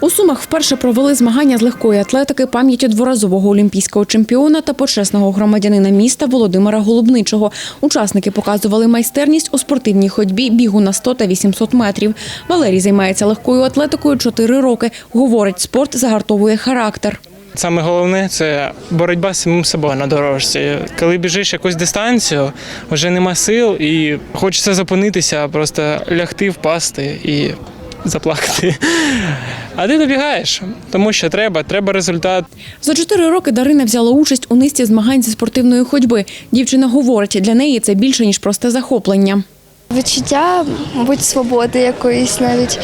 У Сумах вперше провели змагання з легкої атлетики пам'яті дворазового олімпійського чемпіона та почесного громадянина міста Володимира Голубничого. Учасники показували майстерність у спортивній ходьбі, бігу на 100 та 800 метрів. Валерій займається легкою атлетикою 4 роки. Говорить, спорт загартовує характер. Саме головне це боротьба з самим собою на дорожці. Коли біжиш якусь дистанцію, вже нема сил і хочеться зупинитися, просто лягти, впасти і заплакати. А ти добігаєш, тому що треба, треба результат. За чотири роки Дарина взяла участь у низці змагань зі спортивної ходьби. Дівчина говорить, для неї це більше ніж просте захоплення. Відчуття, мабуть, свободи якоїсь навіть,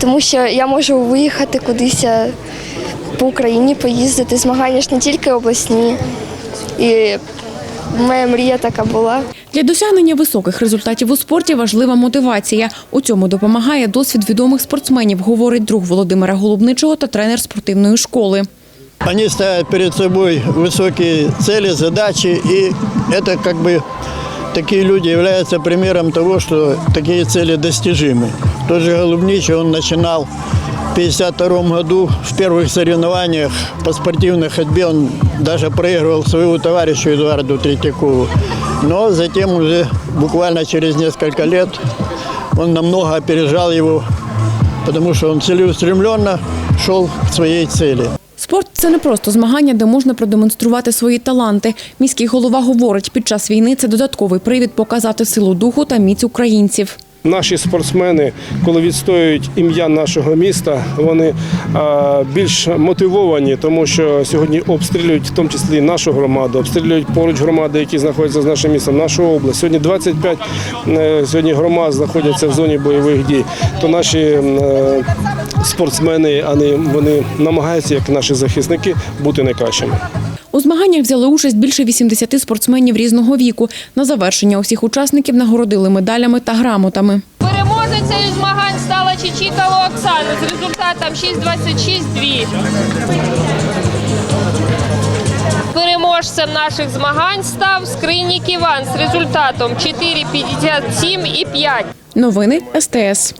тому що я можу виїхати кудись е, по Україні, поїздити. Змагання ж не тільки обласні. І моя мрія така була. Для досягнення високих результатів у спорті важлива мотивація. У цьому допомагає досвід відомих спортсменів, говорить друг Володимира Голубничого та тренер спортивної школи. Они ставят перед собой высокие цели, задачи, и это как бы такие люди являются примером того, что такие цели достижимы. Тот же Голубничий, он начинал в 1952 году в первых соревнованиях по спортивной ходьбе, он даже проигрывал своему товарищу Эдуарду Третьякову. Но затем уже буквально через несколько лет он намного опережал его, потому что он целеустремленно шел к своей цели. Спорт це не просто змагання, де можна продемонструвати свої таланти. Міський голова говорить, під час війни це додатковий привід показати силу духу та міць українців. Наші спортсмени, коли відстоюють ім'я нашого міста, вони більш мотивовані, тому що сьогодні обстрілюють в тому числі нашу громаду, обстрілюють поруч громади, які знаходяться з нашим містом, нашу область. Сьогодні 25 е, сьогодні громад знаходяться в зоні бойових дій. То наші е, спортсмени, вони намагаються, як наші захисники, бути найкращими. У змаганнях взяли участь більше 80 спортсменів різного віку. На завершення усіх учасників нагородили медалями та грамотами. Переможецею змагань стала Чечікова Оксана з результатом 6.26.2. Переможцем наших змагань став Скринік Іван з результатом 4.57 і 5. Новини СТС.